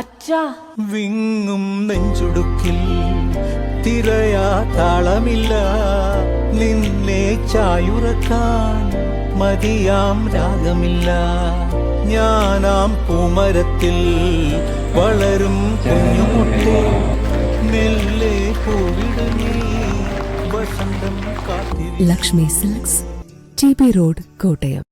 അച്ഛാ. വിങ്ങും നെഞ്ചുടുക്കിൽ തിരയാ താളമില്ല. നിന്നെ ചായുറക്കാൻ മതിയാം രാഗമില്ല. ഞാനാം പൂമരത്തിൽ വളരും കുഞ്ഞുമുട്ടേ. മെല്ലെ പൂവിടുന്നേ വസന്തം കാത്തിരി Lakshmi silks T B road Kottayam.